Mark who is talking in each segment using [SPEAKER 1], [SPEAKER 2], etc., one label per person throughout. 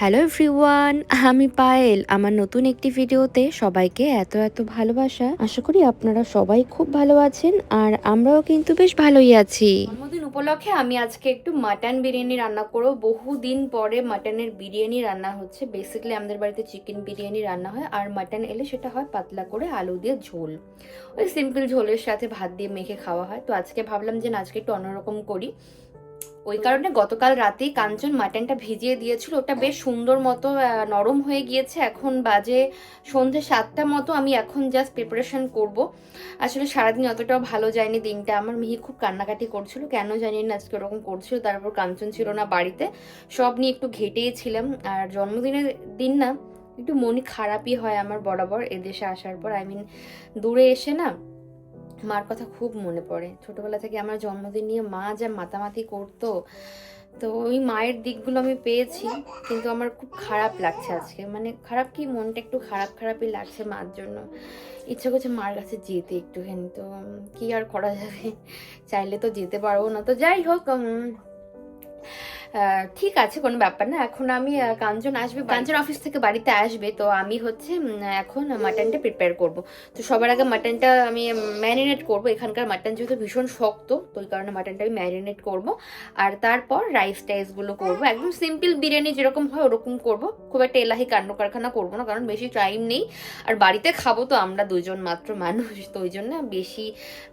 [SPEAKER 1] Hello everyone আমি পায়েল। আমার নতুন একটি ভিডিওতে সবাইকে এত এত ভালোবাসা। আশা করি আপনারা সবাই খুব ভালো আছেন আর আমরাও কিন্তু বেশ ভালোই আছি। উপলক্ষে আমি আজকে একটু মাটন বিরিয়ানি রান্না করব। বহুদিন পরে মাটনের বিরিয়ানি রান্না হচ্ছে। বেসিক্যালি আমাদের বাড়িতে চিকেন বিরিয়ানি রান্না হয় আর মাটন এলে সেটা হয় পাতলা করে আলু দিয়ে ঝোল। ওই সিম্পল ঝোলের সাথে ভাত দিয়ে মেখে খাওয়া হয়। তো আজকে ভাবলাম যে না, আজকে একটু অন্যরকম করি। ওই কারণে গতকাল রাতেই কাঞ্চন মাটনটা ভিজিয়ে দিয়েছিল। ওটা বেশ সুন্দর মতো নরম হয়ে গিয়েছে। এখন বাজে সন্ধে সাতটা মতো। আমি এখন জাস্ট প্রিপারেশন করব। আসলে সারাদিন অতটাও ভালো যায়নি দিনটা। আমার মিহি খুব কান্নাকাটি করছিল। কেন জানি না, আজকে ওরকম করছিল। তারপর কাঞ্চন ছিল না বাড়িতে। সব নিয়ে একটু ঘেটেই ছিলাম। আর জন্মদিনের দিন না, একটু মনই খারাপই হয় আমার বরাবর এদেশে আসার পর। আই মিন দূরে এসে না মার কথা খুব মনে পড়ে। ছোটবেলা থেকে আমার জন্মদিন নিয়ে মা যা মাতামাতি করতো, তো ওই মায়ের দিকগুলো আমি পেয়েছি, কিন্তু আমার খুব খারাপ লাগছে আজকে। মানে খারাপ কি, মনটা একটু খারাপ খারাপই লাগছে মার জন্য। ইচ্ছে করছে মার কাছে যেতে একটুখানি, তো কি আর করা যাবে? চাইলে তো যেতে পারব না। তো যাই হোক ঠিক আছে কোনো ব্যাপার না। এখন আমি কাঞ্চন আসবে কাঞ্চন অফিস থেকে বাড়িতে আসবে তো আমি হচ্ছে এখন মাটনটা প্রিপেয়ার করব। তো সবার আগে মাটনটা আমি ম্যারিনেট করব। এখানকার মাটন যেহেতু ভীষণ শক্ত তো ওই কারণে মাটনটা আমি ম্যারিনেট করব। আর তারপর রাইস টাইসগুলো করব। একদম সিম্পল বিরিয়ানি যেরকম হয় ওরকম করব। খুব একটা এলাহি কাণ্ড কারখানা করব না কারণ বেশি টাইম নেই। আর বাড়িতে খাব তো আমরা দুজন মাত্র মানুষ তো ওই জন্য বেশি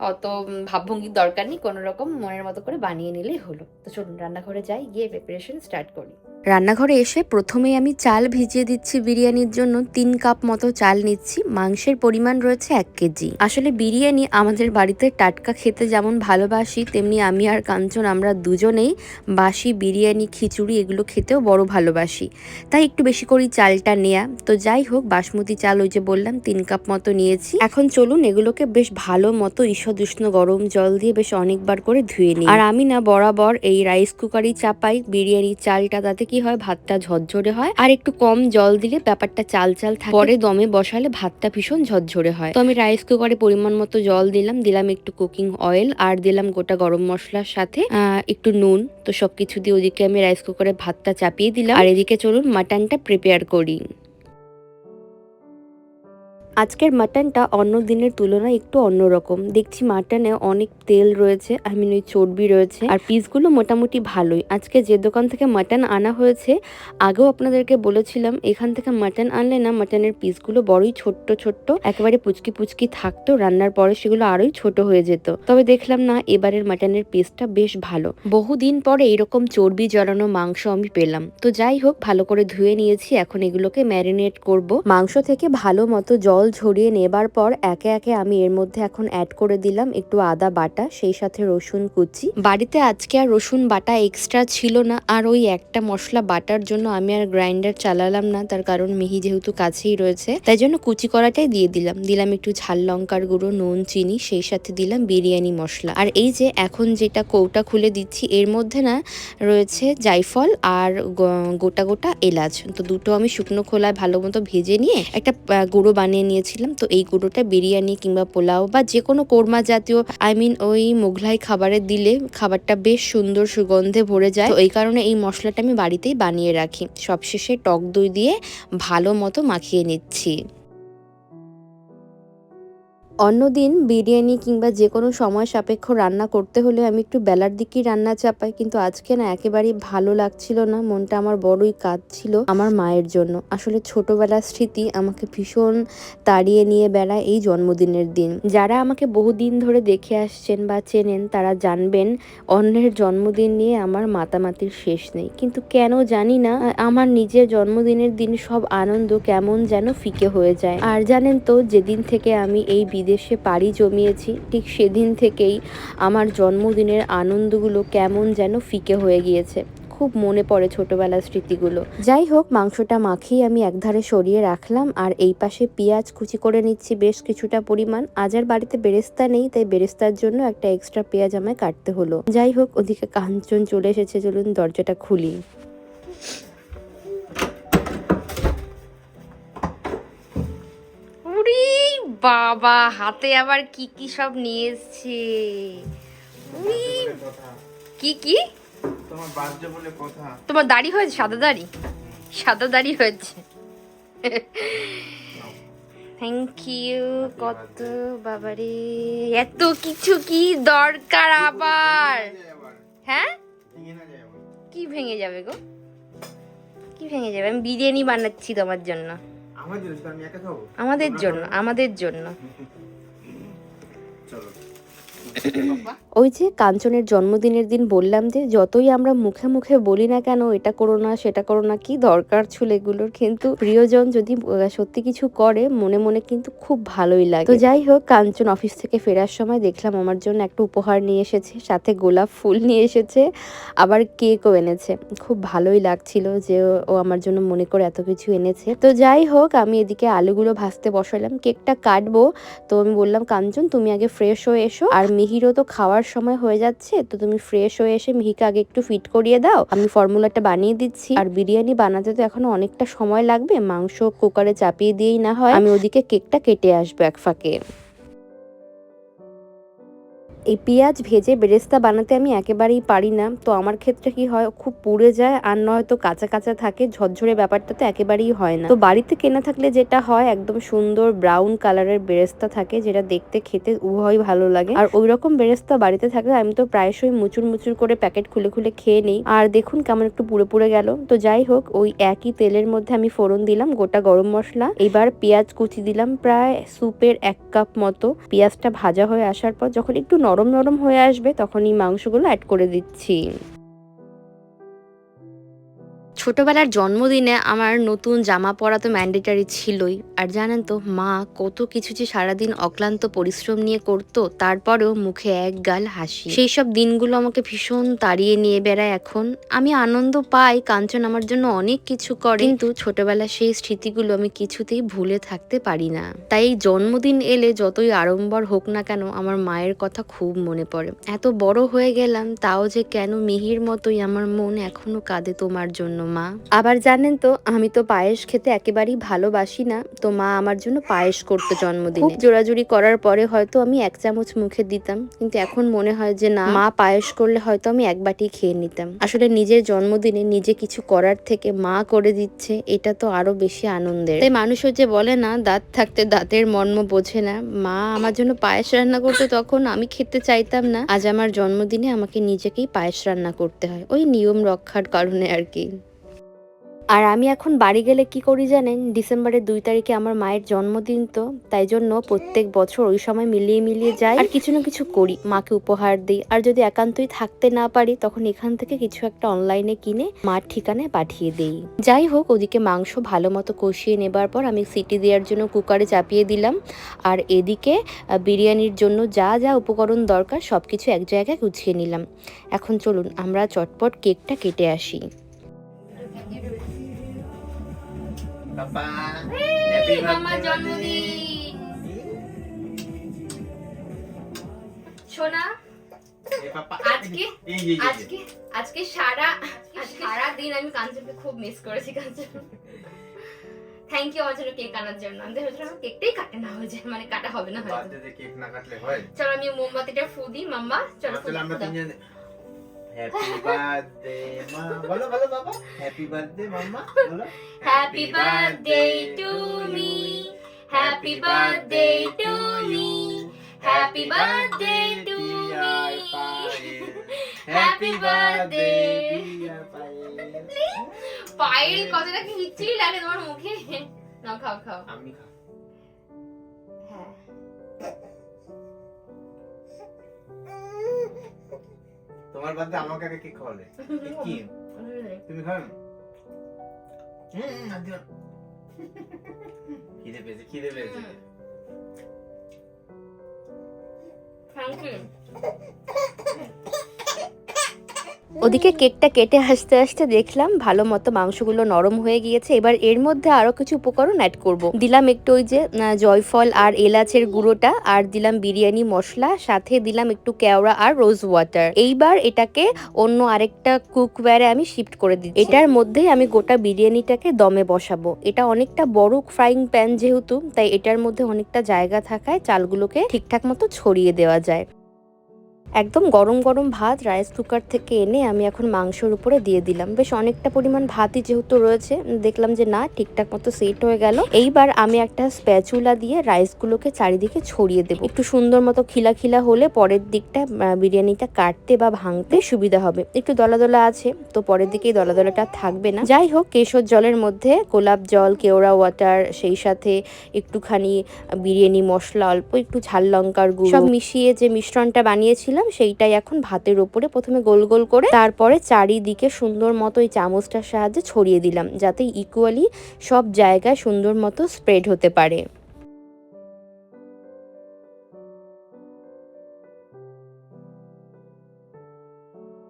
[SPEAKER 1] অত ভাবভঙ্গির দরকার নেই। কোনো রকম মনের মতো করে বানিয়ে নিলেই হলো। তো চলুন রান্নাঘরে যাই গিয়ে প্রিপারেশন স্টার্ট করি। রান্নাঘরে এসে প্রথমেই আমি চাল ভিজিয়ে দিচ্ছি বিরিয়ানির জন্য। তিন কাপ মতো চাল নিচ্ছি। মাংসের পরিমাণ রয়েছে এক কেজি। আসলে বিরিয়ানি আমাদের বাড়িতে টাটকা খেতে যেমন ভালোবাসি, তেমনি আমি আর কাঞ্চন আমরা দুজনেই বাসি বিরিয়ানি, খিচুড়ি এগুলো খেতেও বড় ভালোবাসি। তাই একটু বেশি করেই চালটা নেয়া। তো যাই হোক, বাসমতি চাল ওই যে বললাম, তিন কাপ মতো নিয়েছি। এখন চলুন এগুলোকে বেশ ভালো মতো ঈষদ উষ্ণ গরম জল দিয়ে বেশ অনেকবার করে ধুয়ে নিই। আর আমি না বরাবর এই রাইস কুকারই চাপাই। বিরিয়ানি চালটা তাতে কি হয়? ভাতটা ঝরঝরে হয়। আর একটু কম জল দিলে ব্যাপারটা চাল চাল থাকে। পরে দমে বসালে ভাতটা ভীষণ ঝরঝরে হয়। তো আমি রাইস কুকারে পরিমাণ মতো জল দিলাম। দিলাম একটু কুকিং অয়েল আর দিলাম গোটা গরম মশলার সাথে একটু নুন। তো সবকিছু দিয়ে ওদিকে আমি রাইস কুকারে ভাতটা চাপিয়ে দিলাম। আর এদিকে চলুন মাটনটা প্রিপেয়ার করি। আজকের মাটনটা অন্য দিনের তুলনায় একটু অন্যরকম দেখছি মাটনে অনেক তেল রয়েছে আই মিন ওই চর্বি রয়েছে, আর পিসগুলো মোটামুটি ভালোই। আজকে যে দোকান থেকে মাটন আনা হয়েছে, আগেও আপনাদেরকে বলেছিলাম, এখান থেকে মাটন আনলে না মাটনের পিসগুলো বড়ই ছোট্ট ছোট্ট, একেবারে পুচকি পুচকি থাকতো, রান্নার পরে সেগুলো আরোই ছোট হয়ে যেত। তবে দেখলাম না, এবারের মাটনের পিসটা বেশ ভালো। বহুদিন পরে এরকম চর্বি জড়ানো মাংস আমি পেলাম। তো যাই হোক, ভালো করে ধুয়ে নিয়েছি, এখন এগুলোকে ম্যারিনেট করব। মাংস থেকে ভালো মতো জল ঝরিয়ে নেবার পর একে একে আমি এর মধ্যে এখন অ্যাড করে দিলাম একটু আদা বাটা, সেই সাথে রসুন কুচি। বাড়িতে আজকে আর রসুন বাটা এক্সট্রা ছিল না, আর ওই একটা মশলা বাটার জন্য আমি আর গ্রাইন্ডার চালালাম না, তার কারণ মিহি যেহেতু কাছেই রয়েছে, তাই জন্য কুচি করাটাই দিয়ে দিলাম। দিলাম একটু ঝাল লঙ্কার গুঁড়ো, নুন, চিনি, সেই সাথে দিলাম বিরিয়ানি মশলা। আর এই যে এখন যেটা কৌটা খুলে দিচ্ছি, এর মধ্যে না রয়েছে জায়ফল আর গোটা গোটা এলাচ। তো দুটো আমি শুকনো খোলায় ভালো মতো ভেজে নিয়ে একটা গুঁড়ো বানিয়ে নিয়েছিলাম তো এই গুঁড়োটা বিরিয়ানি কিংবা পোলাও বা যে কোনো কোরমা জাতীয় আই মিন ওই মোগলাই খাবারে দিলে খাবারটা বেশ সুন্দর সুগন্ধে ভরে যায়। তো এই কারণে এই মশলাটা আমি বাড়িতেই বানিয়ে রাখি। সবশেষে টক দই দিয়ে ভালো মতো মাখিয়ে নিচ্ছি। অন্যদিন বিরিয়ানি কিংবা যে কোনো সময় সাপেক্ষ রান্না করতে হলে আমি একটু বেলার দিকেই রান্না চাপাই, কিন্তু আজকে না একেবারেই ভালো লাগছিল না। মনটা আমার বড়ই কাজ ছিল আমার মায়ের জন্য। আসলে ছোটবেলার স্মৃতি আমাকে ভীষণ তাড়িয়ে নিয়ে বেড়ায় এই জন্মদিনের দিন। যারা আমাকে বহুদিন ধরে দেখে আসছেন বা চেনেন, তারা জানবেন অন্যের জন্মদিন নিয়ে আমার মাতামাতির শেষ নেই। কিন্তু কেন জানি না, আমার নিজের জন্মদিনের দিন সব আনন্দ কেমন যেন ফিকে হয়ে যায়। আর জানেন তো, যেদিন থেকে আমি এই বিদেশে পাড়ি জমিয়েছি, ঠিক সেদিন থেকেই আমার জন্মদিনের আনন্দগুলো কেমন যেন ফিকে হয়ে গিয়েছে। খুব মনে পড়ে ছোটবেলার স্মৃতিগুলো। যাই হোক, মাংসটা মাখিয়ে আমি একধারে সরিয়ে রাখলাম আর এই পাশে পেঁয়াজ কুচি করে নিচ্ছি বেশ কিছুটা পরিমাণ। আজ আর বাড়িতে বেরেস্তা নেই, তাই বেরেস্তার জন্য একটা এক্সট্রা পেঁয়াজ আমায় কাটতে হলো। যাই হোক, ওদিকে কাঞ্চন চলে এসেছে, চলুন দরজাটা খুলি। উরি বাবা হাতে আবার কি কি সব নিয়ে এসছে? উরি কি কি?
[SPEAKER 2] তোমার বার্থডে বলে কথা।
[SPEAKER 1] তোমার দাড়ি হয়েছে সাদা দাড়ি? সাদা দাড়ি হয়েছে। থ্যাংক ইউ কত বাবারে। এত কিছু কি দরকার আবার? হ্যাঁ? কি ভেঙে যাবে গো? কি ভেঙে যাবে? আমি বিরিয়ানি বানাচ্ছি তোমার জন্য। আমাদের জন্য আমাদের জন্য।
[SPEAKER 2] চলো।
[SPEAKER 1] ওই যে কাঞ্চনের জন্মদিনের দিন বললাম যে যতই আমরা মুখে মুখে বলি না কেন এটা করো না সেটা করো না কি দরকার ছিল এগুলোর? কিন্তু প্রিয়জন যদি সত্যি কিছু করে মনে মনে কিন্তু খুব ভালোই লাগে। তো যাই হোক কাঞ্চন অফিস থেকে ফেরার সময় দেখলাম আমার জন্য একটা উপহার নিয়ে এসেছে সাথে গোলাপ ফুল নিয়ে এসেছে আবার কেকও এনেছে। খুব ভালোই লাগছিল যে ও- ও আমার জন্য মনে করে এত কিছু এনেছে। তো যাই হোক আমি এদিকে আলুগুলো ভাজতে বসালাম কেকটা কাটবো। তো আমি বললাম কাঞ্চন তুমি আগে ফ্রেশ হয়ে এসো আর মিহিরও তো খাওয়ার সময় হয়ে যাচ্ছে, তো তুমি ফ্রেশ হয়ে এসে মিহিকে আগে একটু ফিট করিয়ে দাও। আমি ফর্মুলাটা বানিয়ে দিচ্ছি। আর বিরিয়ানি বানাতে তো এখন অনেকটা সময় লাগবে, মাংস কুকারে চাপিয়ে দিয়েই না হয়। আমি ওদিকে কেকটা কেটে আসব এক ফাঁকে। এই পেঁয়াজ ভেজে বেরেস্তা বানাতে আমি একেবারেই পারি না। তো আমার ক্ষেত্রে কি হয়, খুব পুড়ে যায় আর নয়তো কাঁচা কাঁচা থাকে, ঝরঝরে ব্যাপারটা তো একেবারেই হয় না। তো বাড়িতে কেনা থাকলে যেটা হয়, একদম সুন্দর ব্রাউন কালারের বেরেস্তা থাকে, যেটা দেখতে খেতে উভয় ভালো লাগে। আর ওই রকম বেরেস্তা বাড়িতে থাকলে আমি তো প্রায়শই মুচুর মুচুর করে প্যাকেট খুলে খুলে খেয়ে নিই। আর দেখুন কেমন একটু পুড়ে পুড়ে গেল। তো যাই হোক, ওই একই তেলের মধ্যে আমি ফোড়ন দিলাম, গোটা গরম মশলা। এবার পেঁয়াজ কুচি দিলাম প্রায় স্যুপের এক কাপ মতো। পেঁয়াজটা ভাজা হয়ে আসার পর যখন একটু নরম নরম নরম হয়ে আসবে তখনই মাংসগুলো অ্যাড করে দিচ্ছি। ছোটবেলার জন্মদিনে আমার নতুন জামা পরা তো ম্যান্ডেটারি ছিলই। আর জানেন তো, মা কত কিছু যে সারাদিন অক্লান্ত পরিশ্রম নিয়ে করতো, তারপরেও মুখে এক গাল হাসি। সেই সব দিনগুলো আমাকে ভীষণ তাড়িয়ে নিয়ে বেড়ায় এখন। আমি আনন্দ পাই, কাঞ্চন আমার জন্য অনেক কিছু করে। কিন্তু ছোটবেলার সেই স্মৃতিগুলো আমি কিছুতেই ভুলে থাকতে পারি না। তাই এই জন্মদিন এলে যতই আড়ম্বর হোক না কেন, আমার মায়ের কথা খুব মনে পড়ে। এত বড় হয়ে গেলাম, তাও যে কেন মিহির মতোই আমার মন এখনও কাঁদে তোমার জন্য। মা। আবার জানেন তো, আমি তো পায়েস খেতে একেবারেই ভালোবাসি না। তো মা আমার জন্য পায়েস করতো জন্মদিনে। জোরাজুরি করার পরে হয়তো আমি এক চামচ মুখে দিতাম। কিন্তু এখন মনে হয় যে না, মা পায়েস করলে হয়তো আমি এক বাটি খেয়ে নিতাম। আসলে নিজের জন্মদিনে নিজে কিছু করার থেকে মা করে দিচ্ছে, এটা তো আরও বেশি আনন্দের। তাই মানুষও যে বলে না, দাঁত থাকতে দাঁতের মর্ম বোঝে না। মা আমার জন্য পায়েস রান্না করতো তখন, আমি খেতে চাইতাম না। আজ আমার জন্মদিনে আমাকে নিজেকেই পায়েস রান্না করতে হয়। ওই নিয়ম রক্ষার কারণে আর কি। আর আমি এখন বাড়ি গেলে কি করি জানেন? ডিসেম্বরের দুই তারিখে আমার মায়ের জন্মদিন তো, তাই জন্য প্রত্যেক বছর ওই সময় মিলিয়ে মিলিয়ে যাই। আর কিছু না কিছু করি, মাকে উপহার দিই। আর যদি একান্তই থাকতে না পারি, তখন এখান থেকে কিছু একটা অনলাইনে কিনে মার ঠিকানায় পাঠিয়ে দিই। যাই হোক, ওদিকে মাংস ভালো মতো কষিয়ে নেবার পর আমি সিটি দেওয়ার জন্য কুকারে চাপিয়ে দিলাম। আর এদিকে বিরিয়ানির জন্য যা যা উপকরণ দরকার সব কিছু এক জায়গায় গুছিয়ে নিলাম। এখন চলুন, আমরা চটপট কেকটা কেটে আসি।
[SPEAKER 2] পাপা হ্যাপি
[SPEAKER 1] মামার জন্মদিন। সোনা আজকে আজকে আজকে সারা সারা দিন আমি কাঞ্চনকে খুব মিস করেছি কাঞ্চন। থ্যাংক ইউ আমার জন্য কেক আনার জন্য। আমি ভেবেছিলাম আমার কেকটাই কাটে না হয়ে যায় মানে কাটা হবে না হয়তো।
[SPEAKER 2] কেক না কাটলে হয়।
[SPEAKER 1] চলো আমি মোমবাতিটা ফু দিই মাম্মা। চলো
[SPEAKER 2] চলো আমরা তিনজন হ্যাপি বার্থডে মা বলো বলো বাবা। হ্যাপি বার্থডে মাম্মা বলো।
[SPEAKER 1] Happy birthday to me happy birthday to me happy birthday to me
[SPEAKER 2] happy birthday
[SPEAKER 1] Payel কতটা কি বিচ্ছিরি লাগে তোমার মুখে? নাও খাও খাও।
[SPEAKER 2] আমি খাব। তোমার বাদে আমাকে আগে কে খাওয়ালে কি? তুমি খাও? হুম। খিদে পেয়েছে খিদে পেয়েছে।
[SPEAKER 1] থ্যাংক ইউ ওদিকে কেকটা কেটে আসতে আসতে দেখলাম ভালো মতো মাংসগুলো নরম হয়ে গিয়েছে। এবার এর মধ্যে আরও কিছু উপকরণ অ্যাড করব। দিলাম একটু ওই যে জয়ফল আর এলাচের গুঁড়োটা আর দিলাম বিরিয়ানি মশলা, সাথে দিলাম একটু কেওড়া আর রোজ ওয়াটার এইবার এটাকে অন্য আরেকটা কুকওয়্যারে আমি শিফট করে দিচ্ছি। এটার মধ্যেই আমি গোটা বিরিয়ানিটাকে দমে বসাবো। এটা অনেকটা বড় ফ্রাইং প্যান যেহেতু, তাই এটার মধ্যে অনেকটা জায়গা থাকায় চালগুলোকে ঠিকঠাক মতো ছড়িয়ে দেওয়া যায়। একদম গরম গরম ভাত রাইস কুকার থেকে এনে আমি এখন মাংসের উপরে দিয়ে দিলাম। বেশ অনেকটা পরিমাণ ভাতই যেহেতু রয়েছে, দেখলাম যে না, ঠিকঠাক মতো সেট হয়ে গেল। এইবার আমি একটা স্প্যাচুলা দিয়ে রাইসগুলোকে চারিদিকে ছড়িয়ে দেবো। একটু সুন্দর মতো খিলা খিলা হলে পরের দিকটা বিরিয়ানিটা কাটতে বা ভাঙতে সুবিধা হবে। একটু দলা দলা আছে, তো পরের দিকেই দলা দলাটা থাকবে না। যাই হোক, কেশর জলের মধ্যে গোলাপ জল, কেওড়া ওয়াটার সেই সাথে একটুখানি বিরিয়ানি মশলা, অল্প একটু ঝাল লঙ্কার গুঁড়ো, সব মিশিয়ে যে মিশ্রণটা বানিয়েছিলাম সেইটাই এখন ভাতের ওপরে প্রথমে গোল গোল করে তারপরে চারিদিকে সুন্দর মতো এই চামচটার সাহায্যে ছড়িয়ে দিলাম, যাতে ইকুয়ালি সব জায়গায় সুন্দর মতো স্প্রেড হতে পারে।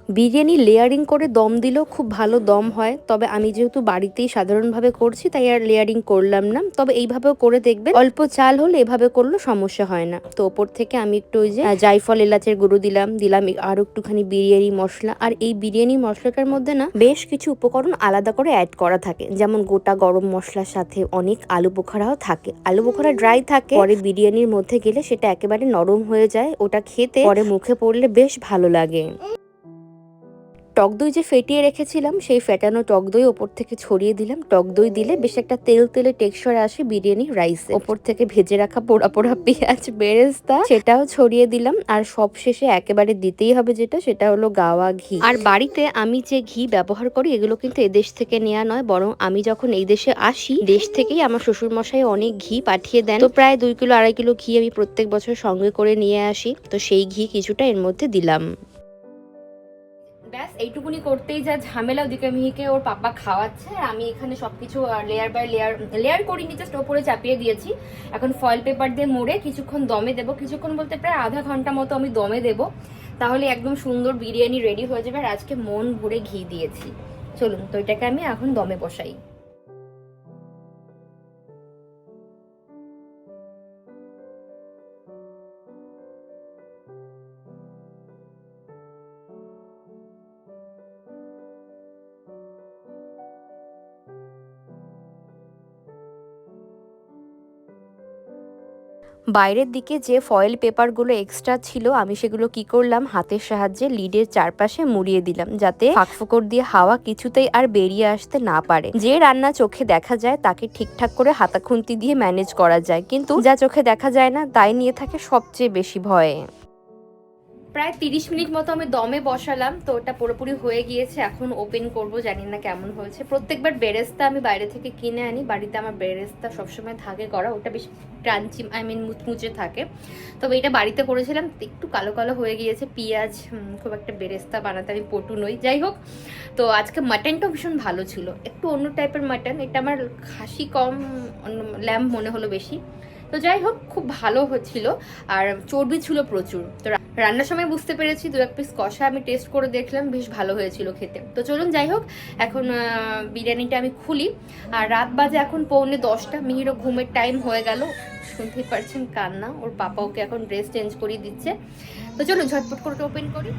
[SPEAKER 1] বিরিয়ানি লেয়ারিং করে দম দিলেও খুব ভালো দম হয়। তবে আমি যেহেতু বাড়িতেই সাধারণভাবে করছি, তাই আর লেয়ারিং করলাম না। তবে এইভাবেও করে দেখবেন, অল্প চাল হলে এভাবে করলে সমস্যা হয় না। তো ওপর থেকে আমি একটু ওই যে জায়ফল, এলাচের গুঁড়ো দিলাম দিলাম আরও একটুখানি বিরিয়ানি মশলা। আর এই বিরিয়ানি মশলাটার মধ্যে না বেশ কিছু উপকরণ আলাদা করে অ্যাড করা থাকে। যেমন গোটা গরম মশলার সাথে অনেক আলু বোখারাও থাকে। আলু বোখারা ড্রাই থাকে, পরে বিরিয়ানির মধ্যে গেলে সেটা একেবারে নরম হয়ে যায়। ওটা খেতে পরে মুখে পড়লে বেশ ভালো লাগে। টক দই যে ফেটিয়ে রেখেছিলাম, সেই ফেটানো টক দই ওপর থেকে ছড়িয়ে দিলাম। টক দই দিলে বেশ একটা তেল তেলে টেক্সচার আসে বিরিয়ানি রাইস ওপর থেকে ভেজে রাখা পোড়া পোড়া পেঁয়াজ, বেরেস্তা, সেটাও ছড়িয়ে দিলাম। আর সব শেষে একেবারে দিতেই হবে যেটা, সেটা হলো গাওয়া ঘি। আর বাড়িতে আমি যে ঘি ব্যবহার করি, এগুলো কিন্তু এদেশ থেকে নেওয়া নয়, বরং আমি যখন এই দেশে আসি, দেশ থেকেই আমার শ্বশুর মশাই অনেক ঘি পাঠিয়ে দেন। তো প্রায় দুই কিলো, আড়াই কিলো ঘি আমি প্রত্যেক বছর সঙ্গে করে নিয়ে আসি। তো সেই ঘি কিছুটা এর মধ্যে দিলাম। ব্যাস, এইটুকুনি করতেই যা ঝামেলা, ওদিকে মিহিকে ওর পাপা খাওয়াচ্ছে, আর আমি এখানে সবকিছু লেয়ার বাই লেয়ার লেয়ার করিনি জাস্ট ওপরে চাপিয়ে দিয়েছি। এখন ফয়েল পেপার দিয়ে মোড়ে কিছুক্ষণ দমে দেবো। কিছুক্ষণ বলতে প্রায় আধা ঘণ্টা মতো আমি দমে দেবো। তাহলে একদম সুন্দর বিরিয়ানি রেডি হয়ে যাবে, আর আজকে মন ভরে ঘি দিয়েছি। চলুন, তো এটাকে আমি এখন দমে বসাই। বাইরের দিকে যে ফয়েল পেপারগুলো এক্সট্রা ছিল, আমি সেগুলো কি করলাম? হাতের সাহায্যে লিডের চারপাশে মুড়িয়ে দিলাম যাতে ফাঁকফোকর দিয়ে হাওয়া কিছুতেই আর বেরিয়ে আসতে না পারে। যে রান্না চোখে দেখা যায়, তাকে ঠিকঠাক করে হাতাখুন্তি দিয়ে ম্যানেজ করা যায়। কিন্তু যা চোখে দেখা যায় না, তাই নিয়ে থাকে সবচেয়ে বেশি ভয়ে। প্রায় তিরিশ মিনিট মতো আমি দমে বসালাম, তো ওটা পুরোপুরি হয়ে গিয়েছে। এখন ওপেন করব, জানি না কেমন হয়েছে। প্রত্যেকবার বেরেস্তা আমি বাইরে থেকে কিনে আনি। বাড়িতে আমার বেরেস্তা সবসময় থাকে করা ওটা বেশ ক্রাঞ্চি আই মিন মুচমুচে থাকে। তবে এটা বাড়িতে করেছিলাম, একটু কালো কালো হয়ে গিয়েছে। পেঁয়াজ খুব একটা বেরেস্তা বানাতে আমি পটু নই। যাই হোক, তো আজকে মাটনটাও ভীষণ ভালো ছিল। একটু অন্য টাইপের মাটন এটা আমার খাসি কম ল্যাম্প মনে হলো বেশি। তো যাই হোক, খুব ভালো হচ্ছিল। আর চর্বি ছিল প্রচুর। তো রান্নার সময় বুঝতে পেরেছি, দু এক পিস কষা আমি টেস্ট করে দেখলাম, বেশ ভালো হয়েছিল খেতে। তো চলুন যাই হোক, এখন বিরিয়ানিটা আমি খুলি। আর রাত বাজে এখন পৌনে দশটা, মিহিরও ঘুমের টাইম হয়ে গেল। শুনতেই পারছেন কান্না, ওর পাপা ওকে এখন ড্রেস চেঞ্জ করিয়ে দিচ্ছে। তো চলুন, ঝটপট করে ওপেন করি।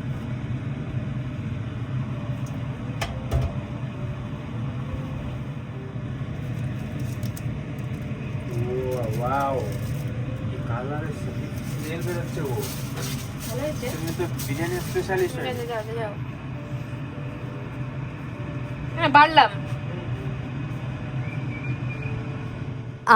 [SPEAKER 2] ওয়াও কালারের স্মেল বেরোচ্ছে ও।
[SPEAKER 1] হ্যাঁ বাড়লাম।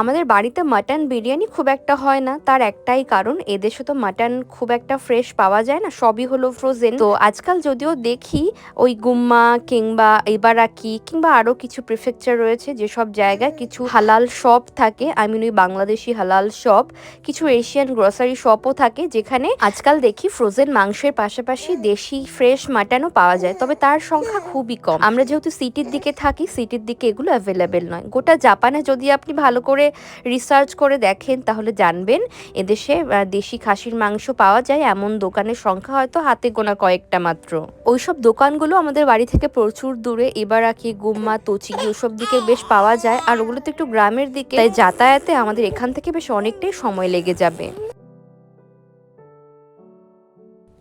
[SPEAKER 1] আমাদের বাড়িতে মাটন বিরিয়ানি খুব একটা হয় না। তার একটাই কারণ, এদেশে তো মাটন খুব একটা ফ্রেশ পাওয়া যায় না, সবই হলো ফ্রোজেন তো আজকাল যদিও দেখি, ওই গুম্মা কিংবা এবারাকি কিংবা আরও কিছু প্রিফেকচার রয়েছে যেসব জায়গায় কিছু হালাল শপ থাকে। আই মিন ওই বাংলাদেশি হালাল শপ কিছু এশিয়ান গ্রসারি শপও থাকে যেখানে আজকাল দেখি ফ্রোজেন মাংসের পাশাপাশি দেশি ফ্রেশ মাটনও পাওয়া যায়। তবে তার সংখ্যা খুবই কম। আমরা যেহেতু সিটির দিকে থাকি সিটির দিকে এগুলো অ্যাভেলেবেল নয়। গোটা জাপানে যদি আপনি ভালো করে রিসার্চ করে দেখেন, তাহলে জানবেন। এদেশে দেশি খাসির মাংস পাওয়া যায়, এমন দোকানের সংখ্যা হয়তো হাতে গোনা কয়েকটা মাত্র। ওইসব দোকানগুলো আমাদের বাড়ি থেকে প্রচুর দূরে, এবার আকি গুম্মা তচিকি ওসব দিকে বেশ পাওয়া যায়, আর ওগুলো তো একটু গ্রামের দিকে। তাই যাতায়াতে আমাদের এখান থেকে বেশ অনেকটাই সময় লেগে যাবে।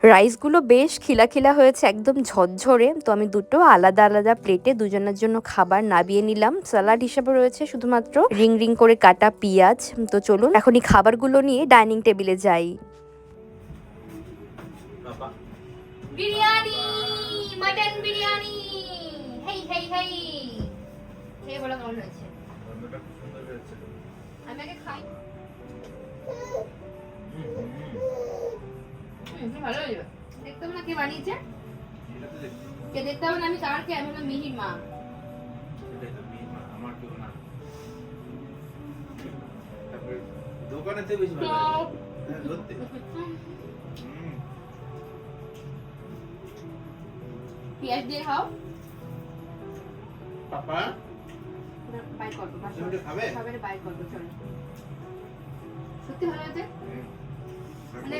[SPEAKER 1] রাইসগুলো বেশ খিলা খিলা হয়েছে একদম ঝরঝরে। তো আমি দুটো আলাদা আলাদা প্লেটে দুজনের জন্য খাবার নাবিয়ে নিলাম। স্যালাড হিসাবে রয়েছে শুধুমাত্র রিং রিং করে কাটা পেঁয়াজ। তো চলুন এখন এই খাবারগুলো নিয়ে ডাইনিং টেবিলে যাই।
[SPEAKER 3] Biryani mutton biryani hey hey hey. খেয়ে বলো কেমন হয়েছে? আমি আগে খাই। ভালো হলো মিহির মা
[SPEAKER 2] এটাই তো মেয়ে মা, আমার কেউ না। তারপরে দোকানের থেকে বেশি ভালো হ্যাঁ, ধরতে।
[SPEAKER 3] পেঁয়াজ দিয়ে খাও
[SPEAKER 2] পাপা
[SPEAKER 3] চলো সত্যি ভালো হয়েছে। মানে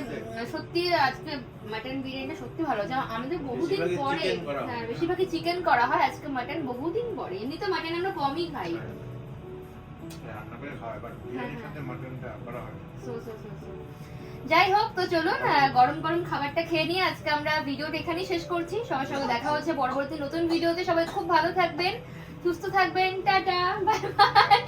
[SPEAKER 3] সত্যি আজকে মাটন বিরিয়ানিটা সত্যি ভালো। হয়েছে আমাদের বহুদিন পরে
[SPEAKER 2] হয়।
[SPEAKER 3] বেশিরভাগই চিকেন করা হয় আজকে মাটন বহুদিন পরে। এমনি তো মাটন আমরা কমই খাই।
[SPEAKER 2] হ্যাঁ, হয়,
[SPEAKER 3] হ্যাঁ। যাই হোক তো চলুন গরম গরম খাবারটা খেয়ে নিয়ে আজকে আমরা ভিডিওটা এখানেই শেষ করছি। সবার সঙ্গে দেখা হচ্ছে পরবর্তী নতুন ভিডিওতে। সবাই খুব ভালো থাকবেন সুস্থ থাকবেন টাটা বাই বাই।